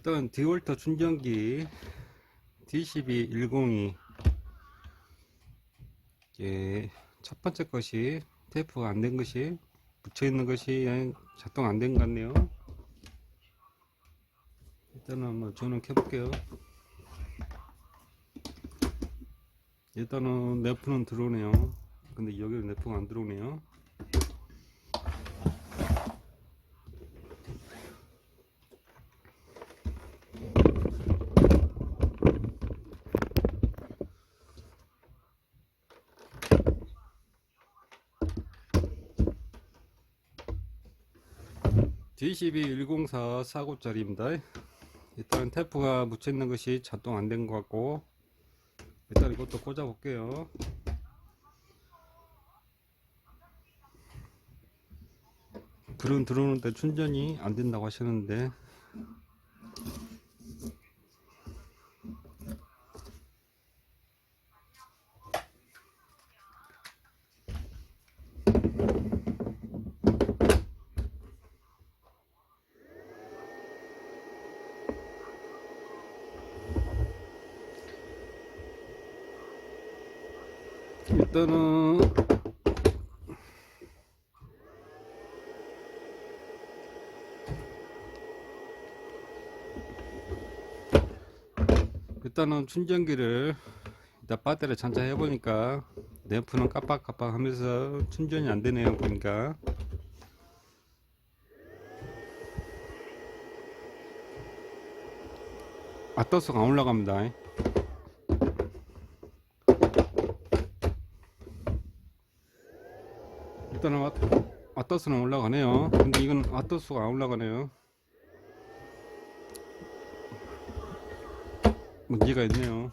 일단 디월터 충전기 D12 102 이제 첫 번째 것이 테이프가 안 된 것이 붙여 있는 것이 작동 안 된 것 같네요. 일단은 한번 전원 켜볼게요. 일단은 네프는 들어오네요. 근데 여기는 네프가 안 들어오네요 D12 104 4구짜리입니다. 일단 테프가 묻혀 있는 것이 작동 안 된 것 같고 일단 이것도 꽂아 볼게요. 불은 들어오는데 충전이 안 된다고 하셨는데 일단은 일단은 충전기를 일단 배터리 장착 해 보니까 램프는 깜빡깜빡 하면서 충전이 안 되네요 보니까. 아떠스가 안 올라갑니다 일단은 아, 아떠스는 올라가네요. 근데 이건 아떠스가 안 올라가네요. 문제가 있네요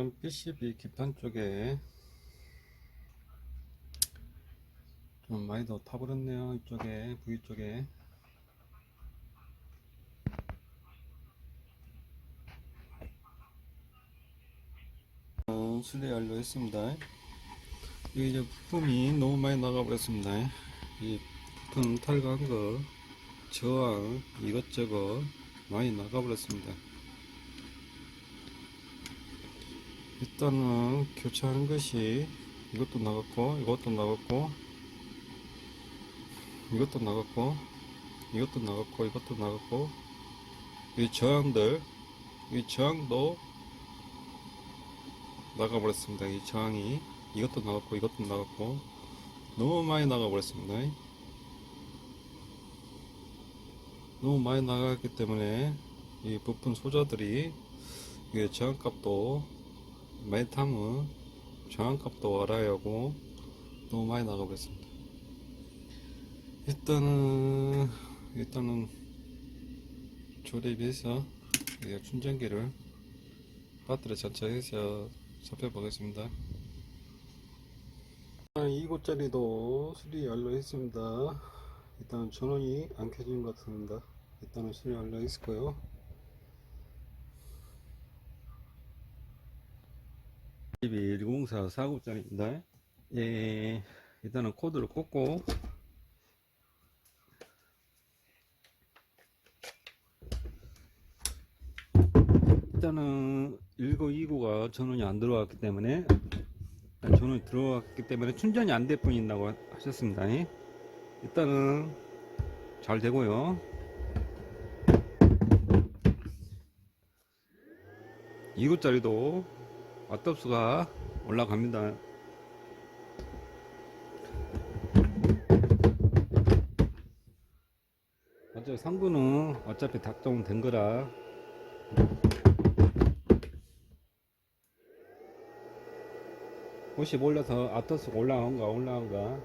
일단은 PCB 기판 쪽에 좀 많이 더 타버렸네요. 이쪽에 V 쪽에. 어, 슬레이 완료했습니다. 이게 이제 부품이 너무 많이 나가버렸습니다. 이 부품 탈거한 거 저항 이것저것 많이 나가버렸습니다 일단은 교체하는 것이 이것도 나갔고 이것도 나갔고 이것도 나갔고 이것도 나갔고 이것도 나갔고 이 저항들 이 저항도 나가버렸습니다. 이 저항이 이것도 나갔고 이것도 나갔고 너무 많이 나가버렸습니다. 너무 많이 나갔기 때문에 이 부품 소자들이 저항값도 타면 저항값도 알아야 하고 너무 많이 나가버렸습니다. 일단은 일단은 조립해서 이 충전기를 배터리 장착해서 살펴보겠습니다. 2고짜리도 수리 완료 했습니다. 일단 전원이 안 켜진 것 같습니다. 일단은 수리 완료했을 거예요. 집이 104 4고짜리입니다. 예, 일단은 코드를 꽂고 일단은 1929가 전원이 안 들어왔기 때문에 전원이 들어왔기 때문에 충전이 안 될 뿐이라고 하셨습니다. 일단은 잘 되고요. 2구짜리도 왓톱수가 올라갑니다. 어차피 상부는 어차피 작동된 거라. 혹시 몰라서 아토스가 올라간가 올라간가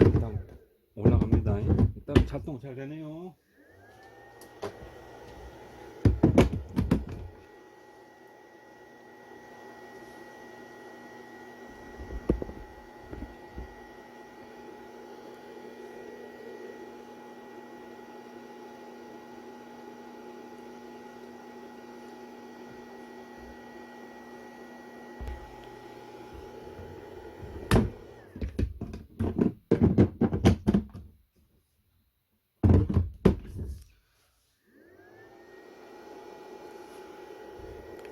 일단 올라갑니다. 일단 작동 잘 되네요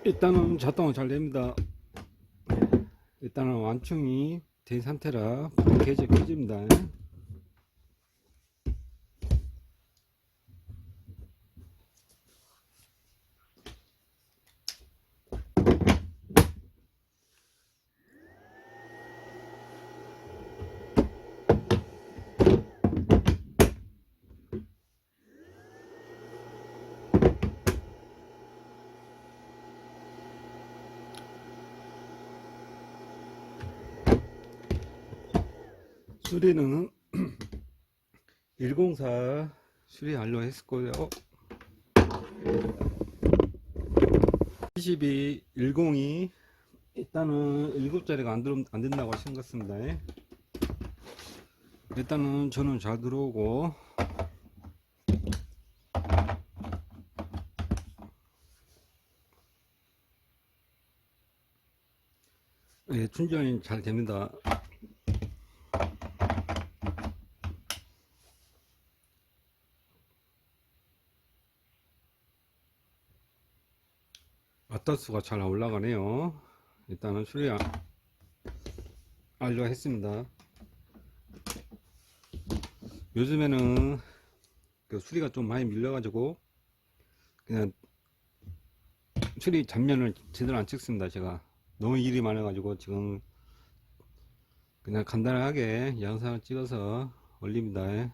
일단은 작동은 잘 됩니다. 일단은 완충이 된 상태라 계속 켜집니다 수리는 104 수리 완료했을 거예요. 22, 102 일단은 7자리가 안, 들어, 안 된다고 같습니다. 일단은 저는 잘 들어오고 예, 충전이 잘 됩니다. 아따수가 잘 올라가네요. 일단은 수리 안- 완료했습니다. 요즘에는 그 수리가 좀 많이 밀려 가지고 그냥 수리 잔면을 제대로 안 찍습니다. 제가 너무 일이 많아 가지고 지금 그냥 간단하게 영상을 찍어서 올립니다.